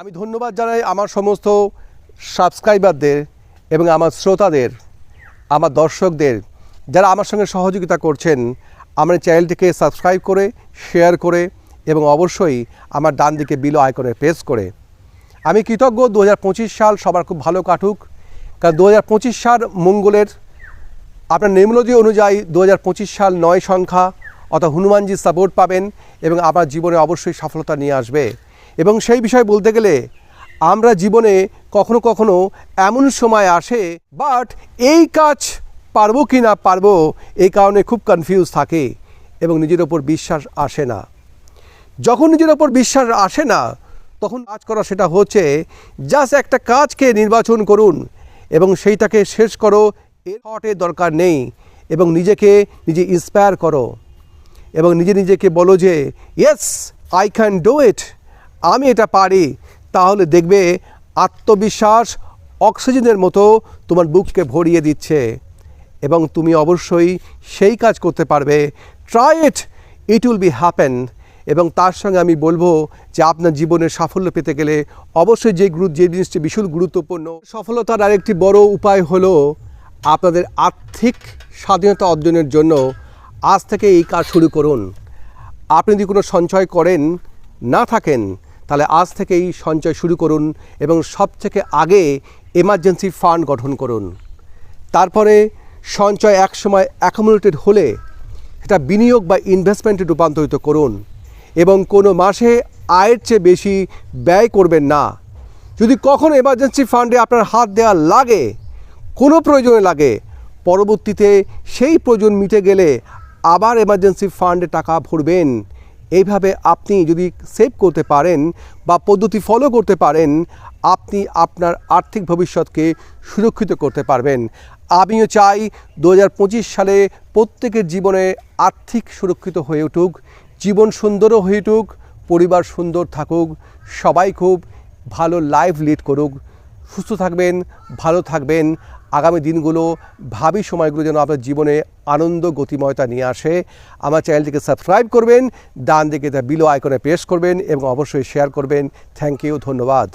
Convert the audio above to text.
আমি ধন্যবাদ জানাই আমার সমস্ত সাবস্ক্রাইবারদের এবং আমার শ্রোতাদের, আমার দর্শকদের যারা আমার সঙ্গে সহযোগিতা করছেন। আমার চ্যানেলটিকে সাবস্ক্রাইব করে, শেয়ার করে এবং অবশ্যই আমার ডান দিকে বিলো আইকনে প্রেস করে। আমি কৃতজ্ঞ, দু হাজার পঁচিশ সাল সবার খুব ভালো কাটুক। কারণ দু হাজার পঁচিশ সাল মঙ্গলের আপনার নিউমোলজি অনুযায়ী দু হাজার পঁচিশ সাল নয় সংখ্যা, অর্থাৎ হনুমানজির সাপোর্ট পাবেন এবং আপনার জীবনে অবশ্যই সফলতা নিয়ে আসবে। এবং সেই বিষয় বলতে গেলে, আমরা জীবনে কখনো কখনো এমন সময় আসে বাট এই কাজ পারব কি না পারব এই কারণে খুব কনফিউজ থাকে এবং নিজের ওপর বিশ্বাস আসে না। যখন নিজের ওপর বিশ্বাস আসে না, তখন কাজ করা সেটা হচ্ছে জাস্ট একটা কাজকে নির্বাচন করুন এবং সেইটাকে শেষ করো, এর হওয়াটের দরকার নেই এবং নিজেকে নিজে ইন্সপায়ার করো এবং নিজে নিজেকে বলো যে yes I can do it আমি এটা পারি, তাহলে দেখবে আত্মবিশ্বাস অক্সিজেনের মতো তোমার বুককে ভরিয়ে দিচ্ছে। এবং তুমি অবশ্যই সেই কাজ করতে পারবে। Try it it will be happen এবং তার সঙ্গে আমি বলব যে আপনার জীবনের সাফল্য পেতে গেলে অবশ্যই যে গুরু, যে জিনিসটি ভীষণ গুরুত্বপূর্ণ, সফলতার আরেকটি বড় উপায় হলো আপনাদের আর্থিক স্বাধীনতা অর্জনের জন্য আজ থেকে এই কাজ শুরু করুন। আপনি যদি কোনো সঞ্চয় করেন, না থাকেন তাহলে আজ থেকেই সঞ্চয় শুরু করুন এবং সব থেকে আগে এমার্জেন্সি ফান্ড গঠন করুন। তারপরে সঞ্চয় একসময় অ্যাকোমোডেটেড হলে সেটা বিনিয়োগ বা ইনভেস্টমেন্টে রূপান্তরিত করুন এবং কোনো মাসে আয়ের চেয়ে বেশি ব্যয় করবেন না। যদি কখনো এমার্জেন্সি ফান্ডে আপনার হাত দেওয়া লাগে, কোনো প্রয়োজনে লাগে, পরবর্তীতে সেই প্রয়োজন মিটে গেলে আবার এমার্জেন্সি ফান্ডে টাকা ভরবেন। এইভাবে আপনি যদি সেভ করতে পারেন বা পদ্ধতি ফলো করতে পারেন, আপনি আপনার আর্থিক ভবিষ্যৎকে সুরক্ষিত করতে পারবেন। আমিও চাই দু হাজার পঁচিশ সালে প্রত্যেকের জীবনে আর্থিক সুরক্ষিত হয়ে উঠুক, জীবন সুন্দরও হয়ে উঠুক, পরিবার সুন্দর থাকুক, সবাই খুব ভালো লাইফ লিড করুক। সুস্থ থাকবেন, ভালো থাকবেন। আগামী দিনগুলো ভাবি সময়গুলো যেন আপনার জীবনে আনন্দ গতিময়তা নিয়ে আসে। আমার চ্যানেলটিকে সাবস্ক্রাইব করবেন, ডান দিকে তা বিলো আইকনে প্রেস করবেন এবং অবশ্যই শেয়ার করবেন। থ্যাংক ইউ ধন্যবাদ।